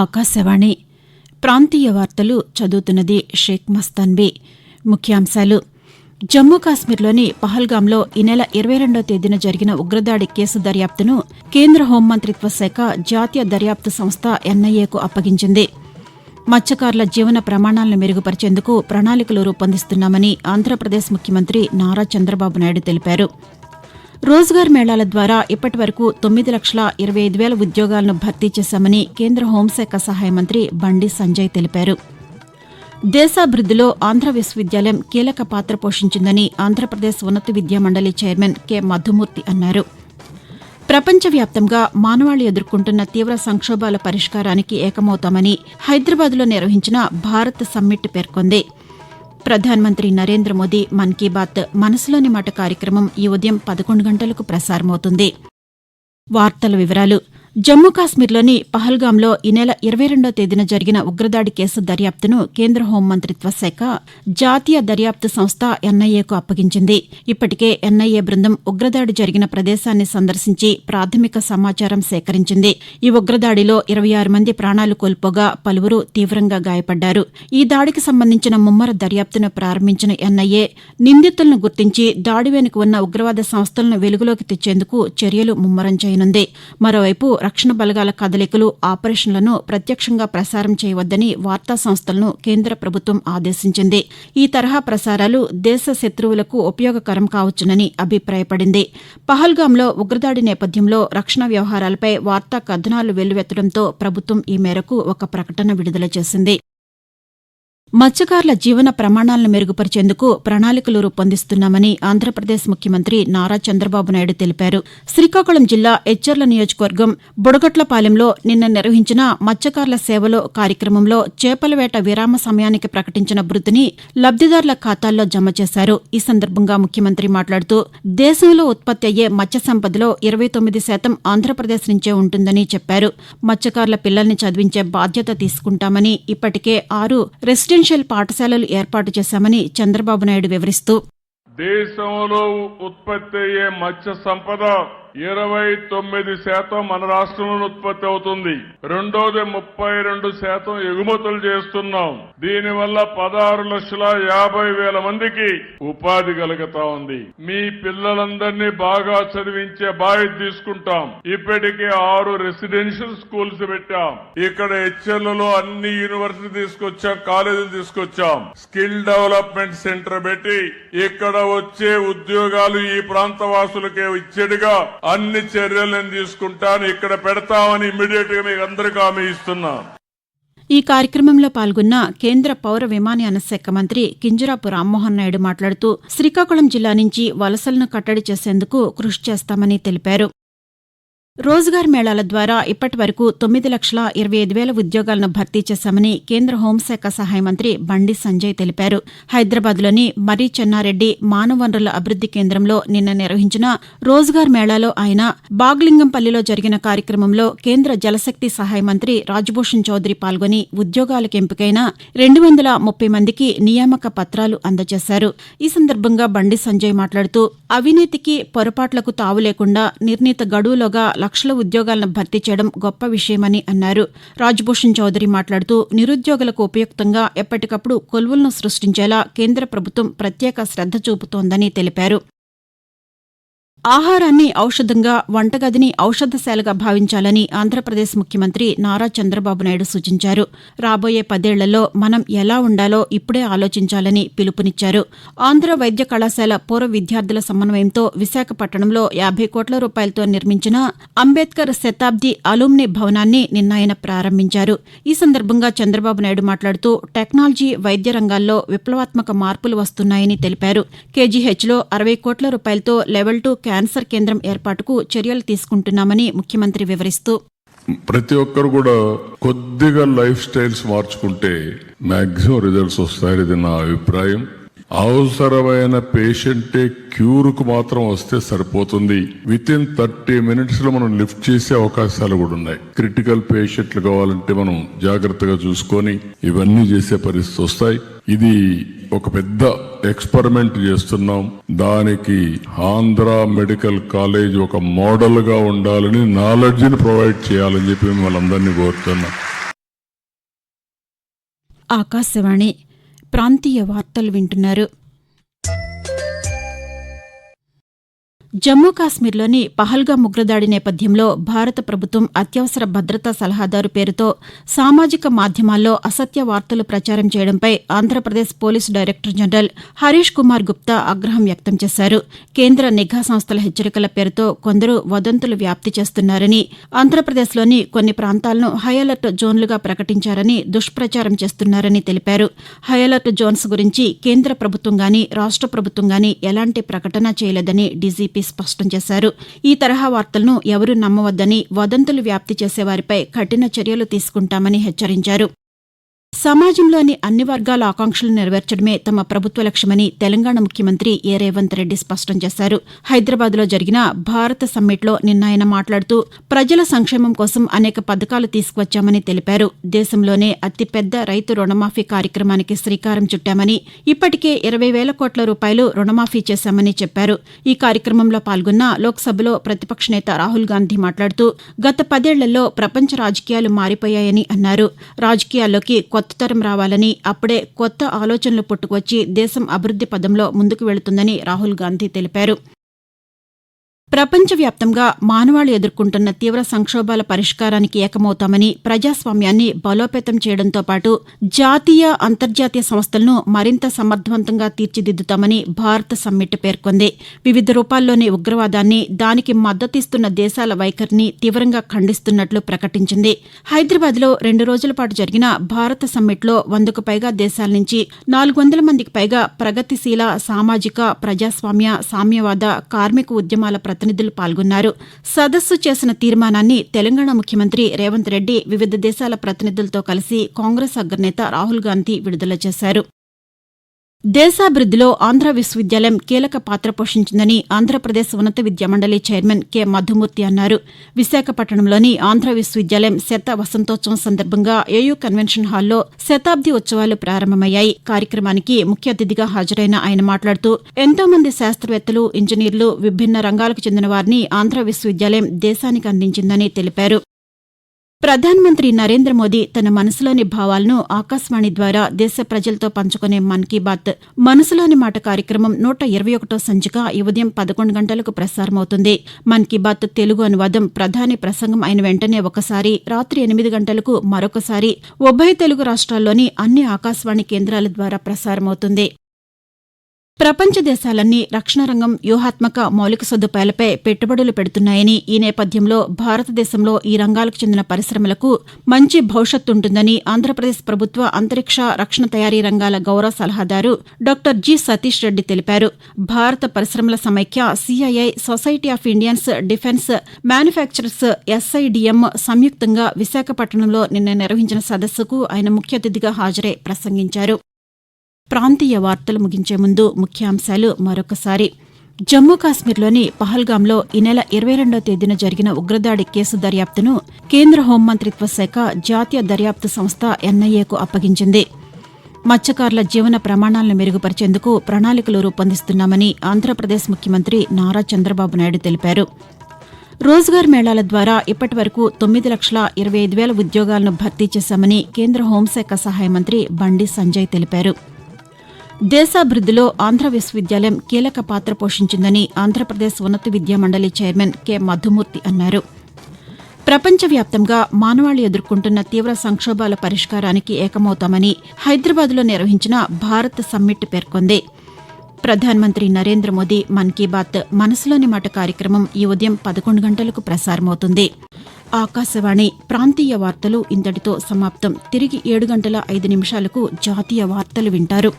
ఆకాశవాణి. ప్రాంతీయ వార్తలు చదువుతున్నది షేక్ మస్తాన్బీ ముఖ్యాంశాలు. జమ్మూ కాశ్మీర్లోని పహల్గాంలో ఈ నెల ఇరవై రెండో తేదీన జరిగిన ఉగ్రదాడి కేసు దర్యాప్తును కేంద్ర హోంమంత్రిత్వ శాఖ జాతీయ దర్యాప్తు సంస్థ ఎన్ఐఏకు అప్పగించింది. మత్స్యకారుల జీవన ప్రమాణాలను మెరుగుపరిచేందుకు ప్రణాళికలు రూపొందిస్తున్నామని ఆంధ్రప్రదేశ్ ముఖ్యమంత్రి నారా చంద్రబాబు నాయుడు తెలిపారు. రోజ్గార్ మేళాల ద్వారా ఇప్పటి వరకు తొమ్మిది లక్షల ఇరవై ఐదు వేల ఉద్యోగాలను భర్తీ చేశామని కేంద్ర హోంశాఖ సహాయ మంత్రి బండి సంజయ్ తెలిపారు. దేశాభివృద్దిలో ఆంధ్ర విశ్వవిద్యాలయం కీలక పాత్ర పోషించిందని ఆంధ్రప్రదేశ్ ఉన్నత విద్యా మండలి చైర్మన్ కె. మధుమూర్తి అన్నారు. ప్రపంచవ్యాప్తంగా మానవాళి ఎదుర్కొంటున్న తీవ్ర సంక్షోభాల పరిష్కారానికి ఏకమవుతామని హైదరాబాద్లో నిర్వహించిన భారత్ సమ్మిట్ పేర్కొంది. ప్రధానమంత్రి నరేంద్ర మోదీ మన్ కీ బాత్ మనసులోని మాట కార్యక్రమం ఈ ఉదయం పదకొండు గంటలకు ప్రసారమవుతుంది. వార్తల వివరాలు జమ్మూ కాశ్మీర్లోని పహల్గాంలో ఈ నెల ఇరవై రెండో తేదీన జరిగిన ఉగ్రదాడి కేసు దర్యాప్తును కేంద్ర హోంమంత్రిత్వ శాఖ జాతీయ దర్యాప్తు సంస్థ ఎన్ఐఏకు అప్పగించింది. ఇప్పటికే ఎన్ఐఏ బృందం ఉగ్రదాడి జరిగిన ప్రదేశాన్ని సందర్శించి ప్రాథమిక సమాచారం సేకరించింది. ఈ ఉగ్రదాడిలో ఇరవై ఆరు మంది ప్రాణాలు కోల్పోగా పలువురు తీవ్రంగా గాయపడ్డారు. ఈ దాడికి సంబంధించిన ముమ్మర దర్యాప్తును ప్రారంభించిన ఎన్ఐఏ నిందితులను గుర్తించి దాడి వెనుక ఉన్న ఉగ్రవాద సంస్థలను వెలుగులోకి తెచ్చేందుకు చర్యలు ముమ్మరం చేయనుంది. మరోవైపు రక్షణ బలగాల కదలికలు ఆపరేషన్లను ప్రత్యక్షంగా ప్రసారం చేయవద్దని వార్తా సంస్థలను కేంద్ర ప్రభుత్వం ఆదేశించింది. ఈ తరహా ప్రసారాలు దేశ శత్రువులకు ఉపయోగకరం కావచ్చునని అభిప్రాయపడింది. పహల్గాంలో ఉగ్రదాడి నేపథ్యంలో రక్షణ వ్యవహారాలపై వార్తా కథనాలు వెల్లువెత్తడంతో ప్రభుత్వం ఈ మేరకు ఒక ప్రకటన విడుదల చేసింది. మత్స్యకారుల జీవన ప్రమాణాలను మెరుగుపరిచేందుకు ప్రణాళికలు రూపొందిస్తున్నామని ఆంధ్రప్రదేశ్ ముఖ్యమంత్రి నారా చంద్రబాబు నాయుడు తెలిపారు. శ్రీకాకుళం జిల్లా ఎచ్చర్ల నియోజకవర్గం బుడగట్లపాలెంలో నిన్న నిర్వహించిన మత్స్యకారుల సేవలో కార్యక్రమంలో చేపల వేట విరామ సమయానికి ప్రకటించిన భృతిని లబ్దిదారుల ఖాతాల్లో జమ చేశారు. ఈ సందర్భంగా ముఖ్యమంత్రి మాట్లాడుతూ దేశంలో ఉత్పత్తి అయ్యే మత్స్య సంపదలో ఇరవై తొమ్మిది శాతం ఆంధ్రప్రదేశ్ నుంచే ఉంటుందని చెప్పారు. మత్స్యకారుల పిల్లల్ని చదివించే బాధ్యత తీసుకుంటామని ఇప్పటికే ఆరు రెసిడెన్షియల్ పాఠశాలలు ఏర్పాటు చేశామని చంద్రబాబు నాయుడు వివరిస్తూ దేశంలో ఉత్పత్తి అయ్యే మత్స్య సంపద ఇరవై తొమ్మిది శాతం మన రాష్ట్రంలో ఉత్పత్తి అవుతుంది. రెండోది ముప్పై రెండు శాతం ఎగుమతులు చేస్తున్నాం. దీనివల్ల పదహారు లక్షల యాభై వేల మందికి ఉపాధి కలుగుతా ఉంది. మీ పిల్లలందరినీ బాగా చదివించే బాధ్యత తీసుకుంటాం. ఇప్పటికే ఆరు రెసిడెన్షియల్ స్కూల్స్ పెట్టాం. ఇక్కడ హెచ్ఎల్లలో అన్ని యూనివర్సిటీ తీసుకొచ్చాం కాలేజీలు తీసుకొచ్చాం. స్కిల్ డెవలప్మెంట్ సెంటర్ పెట్టి ఇక్కడ వచ్చే ఉద్యోగాలు ఈ ప్రాంత వాసులకే ఇచ్చేట్టుగా అన్ని చర్యలు తీసుకుంటాను. ఇక్కడ పెడతామని ఇమ్మీడియట్గా మీకు అందరికీ హామీ ఇస్తున్నాను ఈ కార్యక్రమంలో పాల్గొన్న కేంద్ర పౌర విమానయాన శాఖ మంత్రి కింజరాపు రామ్మోహన్ నాయుడు మాట్లాడుతూ శ్రీకాకుళం జిల్లా నుంచి వలసలను కట్టడి చేసేందుకు కృషి చేస్తామని తెలిపారు. రోజ్గార్ మేళాల ద్వారా ఇప్పటి వరకు తొమ్మిది లక్షల ఇరవై ఐదు వేల ఉద్యోగాలను భర్తీ చేశామని కేంద్ర హోంశాఖ సహాయ మంత్రి బండి సంజయ్ తెలిపారు. హైదరాబాద్లోని మర్రి చెన్నారెడ్డి మానవ వనరుల అభివృద్ది కేంద్రంలో నిన్న నిర్వహించిన రోజ్గార్ మేళాలో ఆయన బాగ్లింగంపల్లిలో జరిగిన కార్యక్రమంలో కేంద్ర జలశక్తి సహాయ మంత్రి రాజ్భూషణ్ చౌదరి పాల్గొని ఉద్యోగాలకు ఎంపికైన రెండు వందల ముప్పై మందికి నియామక పత్రాలు అందజేశారు. ఈ సందర్భంగా బండి సంజయ్ మాట్లాడుతూ అవినీతికి పొరపాట్లకు తావు లేకుండా నిర్ణీత గడువులోగా లక్షల ఉద్యోగాలను భర్తీ చేయడం గొప్ప విషయమని అన్నారు. రాజ్భూషణ్ చౌదరి మాట్లాడుతూ నిరుద్యోగులకు ఉపయుక్తంగా ఎప్పటికప్పుడు కొలువులను సృష్టించేలా కేంద్ర ప్రభుత్వం ప్రత్యేక శ్రద్ధ చూపుతోందని తెలిపారు. ఆహారాన్ని ఔషధంగా వంటగదిని ఔషధశాలగా భావించాలని ఆంధ్రప్రదేశ్ ముఖ్యమంత్రి నారా చంద్రబాబు నాయుడు సూచించారు. రాబోయే పదేళ్ళలో మనం ఎలా ఉండాలో ఇప్పుడే ఆలోచించాలని పిలుపునిచ్చారు. ఆంధ్ర వైద్య కళాశాల పూర్వ విద్యార్థుల సమన్వయంతో విశాఖపట్నంలో యాభై కోట్ల రూపాయలతో నిర్మించిన అంబేద్కర్ శతాబ్ది అలుమ్ని భవనాన్ని నిన్న ఆయన ప్రారంభించారు. ఈ సందర్భంగా చంద్రబాబు నాయుడు మాట్లాడుతూ టెక్నాలజీ వైద్య రంగాల్లో విప్లవాత్మక మార్పులు వస్తున్నాయని తెలిపారు. కేజీహెచ్లో అరవై కోట్ల రూపాయలతో లెవెల్ టూ క్యాన్సర్ కేంద్రం ఏర్పాటుకు చర్యలు తీసుకుంటున్నామని ముఖ్యమంత్రి వివరిస్తూ ప్రతి ఒక్కరు కూడా కొద్దిగా లైఫ్ స్టైల్స్ మార్చుకుంటే మాక్సిమం రిజల్ట్స్ వస్తాయని నా అభిప్రాయం. అవసరమైన పేషెంటే క్యూర్కు మాత్రం వస్తే సరిపోతుంది. విత్ ఇన్ థర్టీ మినిట్స్లో మనం లిఫ్ట్ చేసే అవకాశాలు కూడా ఉన్నాయి. క్రిటికల్ పేషెంట్లు కావాలంటే మనం జాగ్రత్తగా చూసుకొని ఇవన్నీ చేసే పరిస్థితి వస్తాయి. ఇది ఒక పెద్ద ఎక్స్పెరిమెంట్ చేస్తున్నాం. దానికి ఆంధ్ర మెడికల్ కాలేజ్ ఒక మోడల్గా ఉండాలని నాలెడ్జ్ని ప్రొవైడ్ చేయాలని చెప్పి మిమ్మల్ని అందరినీ కోరుతున్నాం. ఆకాశవాణి ప్రాంతీయ వార్తలు వింటున్నారు. జమ్మూ కాశ్మీర్లోని పహల్గా ఉగ్రదాడి నేపథ్యంలో భారత ప్రభుత్వం అత్యవసర భద్రతా సలహాదారు పేరుతో సామాజిక మాధ్యమాల్లో అసత్య వార్తలు ప్రచారం చేయడంపై Andhra Pradesh police director general Harish Kumar Gupta ఆగ్రహం వ్యక్తం చేశారు. కేంద్ర నిఘా సంస్థల హెచ్చరికల పేరుతో కొందరు వదంతులు వ్యాప్తి చేస్తున్నారని ఆంధ్రప్రదేశ్లోని కొన్ని ప్రాంతాలను హైఅలర్ట్ జోన్లుగా ప్రకటించారని దుష్ప్రచారం చేస్తున్నారని తెలిపారు. హైఅలర్ట్ జోన్స్ గురించి కేంద్ర ప్రభుత్వం గాని రాష్ట ప్రభుత్వం గాని ఎలాంటి ప్రకటన చేయలేదని డీజీపీ స్పష్టం చేశారు. ఈ తరహా వార్తలను ఎవరూ నమ్మవద్దని వదంతులు వ్యాప్తి చేసేవారిపై కఠిన చర్యలు తీసుకుంటామని హెచ్చరించారు. సమాజంలోని అన్ని వర్గాల ఆకాంక్షలు నెరవేర్చడమే తమ ప్రభుత్వ లక్ష్యమని తెలంగాణ ముఖ్యమంత్రి ఏ రేవంత్ రెడ్డి స్పష్టం చేశారు. హైదరాబాద్లో జరిగిన భారత సమ్మిట్లో నిన్న ఆయన మాట్లాడుతూ ప్రజల సంక్షేమం కోసం అనేక పథకాలు తీసుకువచ్చామని తెలిపారు. దేశంలోనే అతిపెద్ద రైతు రుణమాఫీ కార్యక్రమానికి శ్రీకారం చుట్టామని ఇప్పటికే ఇరవై వేల కోట్ల రూపాయలు రుణమాఫీ చేశామని చెప్పారు. ఈ కార్యక్రమంలో పాల్గొన్న లోక్సభలో ప్రతిపక్ష నేత రాహుల్ గాంధీ మాట్లాడుతూ గత పదేళ్ళలో ప్రపంచ రాజకీయాలు మారిపోయాయని అన్నారు. రాజకీయాల్లోకి కొత్త తరం రావాలని అప్పుడే కొత్త ఆలోచనలు పుట్టుకొచ్చి దేశం అభివృద్ది పదంలో ముందుకు వెళుతుందని రాహుల్ గాంధీ తెలిపారు. ప్రపంచవ్యాప్తంగా మానవాళి ఎదుర్కొంటున్న తీవ్ర సంక్షోభాల పరిష్కారానికి ఏకమవుతామని ప్రజాస్వామ్యాన్ని బలోపేతం చేయడంతో పాటు జాతీయ అంతర్జాతీయ సంస్థలను మరింత సమర్థవంతంగా తీర్చిదిద్దుతామని భారత సమ్మిట్ పేర్కొంది. వివిధ రూపాల్లోని ఉగ్రవాదాన్ని దానికి మద్దతిస్తున్న దేశాల వైఖరిని తీవ్రంగా ఖండిస్తున్నట్లు ప్రకటించింది. హైదరాబాద్లో రెండు రోజుల పాటు జరిగిన భారత సమ్మిట్లో వందకు పైగా దేశాల నుంచి నాలుగు వందల మందికి పైగా ప్రగతిశీల సామాజిక ప్రజాస్వామ్య సామ్యవాద కార్మిక ఉద్యమాల ప్రతి ప్రతినిధులు పాల్గొన్నారు. సదస్సు చేసిన తీర్మానాన్ని తెలంగాణ ముఖ్యమంత్రి రేవంత్ రెడ్డి వివిధ దేశాల ప్రతినిధులతో కలిసి కాంగ్రెస్ అగ్రనేత రాహుల్ గాంధీ విడుదల చేశారు. దేశాభివృద్దిలో ఆంధ్ర విశ్వవిద్యాలయం కీలక పాత్ర పోషించిందని ఆంధ్రప్రదేశ్ ఉన్నత విద్యా మండలి చైర్మన్ కె. మధుమూర్తి అన్నారు. విశాఖపట్నంలోని ఆంధ్ర విశ్వవిద్యాలయం శత వసంతోత్సవం సందర్భంగా ఏయూ కన్వెన్షన్ హాల్లో శతాబ్ది ఉత్సవాలు ప్రారంభమయ్యాయి. కార్యక్రమానికి ముఖ్య అతిథిగా హాజరైన ఆయన మాట్లాడుతూ ఎంతో మంది శాస్త్రవేత్తలు ఇంజనీర్లు విభిన్న రంగాలకు చెందిన వారిని ఆంధ్ర విశ్వవిద్యాలయం దేశానికి అందించిందని తెలిపారు. ప్రధానమంత్రి నరేంద్ర మోదీ తన మనసులోని భావాలను ఆకాశవాణి ద్వారా దేశ ప్రజలతో పంచుకునే మన్ కీ బాత్ మనసులోని మాట కార్యక్రమం నూట ఇరవై ఒకటో సంచిక ఈ ఉదయం పదకొండు గంటలకు ప్రసారమవుతుంది. మన్ కీ బాత్ తెలుగు అనువాదం ప్రధాని ప్రసంగం అయిన వెంటనే ఒకసారి రాత్రి ఎనిమిది గంటలకు మరొకసారి ఉభయ తెలుగు రాష్ట్రాల్లోని అన్ని ఆకాశవాణి కేంద్రాల ద్వారా ప్రసారమవుతుంది. ప్రపంచ దేశాలన్నీ రక్షణ రంగం వ్యూహాత్మక మౌలిక సదుపాయాలపై పెట్టుబడులు పెడుతున్నాయని ఈ నేపథ్యంలో భారతదేశంలో ఈ రంగాలకు చెందిన పరిశ్రమలకు మంచి భవిష్యత్తు ఉంటుందని ఆంధ్రప్రదేశ్ ప్రభుత్వ అంతరిక్ష రక్షణ తయారీ రంగాల గౌరవ సలహాదారు డాక్టర్ జి సతీష్ రెడ్డి తెలిపారు. భారత పరిశ్రమల సమైక్య CII society of Indians defence manufacturers SIDM సంయుక్తంగా విశాఖపట్నంలో నిన్న నిర్వహించిన సదస్సుకు ఆయన ముఖ్య అతిథిగా హాజరై ప్రసంగించారు. ప్రాంతీయ వార్తలు ముగించే ముందు ముఖ్యాంశాలు మరొకసారి. జమ్మూ కాశ్మీర్లోని పహల్గాంలో ఈ నెల ఇరవై రెండో తేదీన జరిగిన ఉగ్రదాడి కేసు దర్యాప్తును కేంద్ర హోంమంత్రిత్వ శాఖ జాతీయ దర్యాప్తు సంస్థ ఎన్ఐఏకు అప్పగించింది. మత్స్యకారుల జీవన ప్రమాణాలను మెరుగుపరిచేందుకు ప్రణాళికలు రూపొందిస్తున్నామని ఆంధ్రప్రదేశ్ ముఖ్యమంత్రి నారా చంద్రబాబు నాయుడు తెలిపారు. రోజ్గార్ మేళాల ద్వారా ఇప్పటి వరకు తొమ్మిది లక్షల ఇరవై ఐదు వేల ఉద్యోగాలను భర్తీ చేశామని కేంద్ర హోంశాఖ సహాయ మంత్రి బండి సంజయ్ తెలిపారు. దేశాభివృద్దిలో ఆంధ్ర విశ్వవిద్యాలయం కీలక పాత్ర పోషించిందని ఆంధ్రప్రదేశ్ ఉన్నత విద్యా మండలి చైర్మన్ కె. మధుమూర్తి అన్నారు. ప్రపంచవ్యాప్తంగా మానవాళి ఎదుర్కొంటున్న తీవ్ర సంక్షోభాల పరిష్కారానికి ఏకమవుతామని హైదరాబాద్లో నిర్వహించిన భారత్ సమ్మిట్ పేర్కొంది. ప్రధానమంత్రి నరేంద్ర మోదీ మన్ కీ బాత్ మనసులోని మాట కార్యక్రమం ఈ ఉదయం పదకొండు గంటలకు ప్రసారమవుతుంది. ఆకాశవాణి ప్రాంతీయ వార్తలు ఇంతటితో సమాప్తం. తిరిగి ఏడు గంటల ఐదు నిమిషాలకు జాతీయ వార్తలు వింటారు.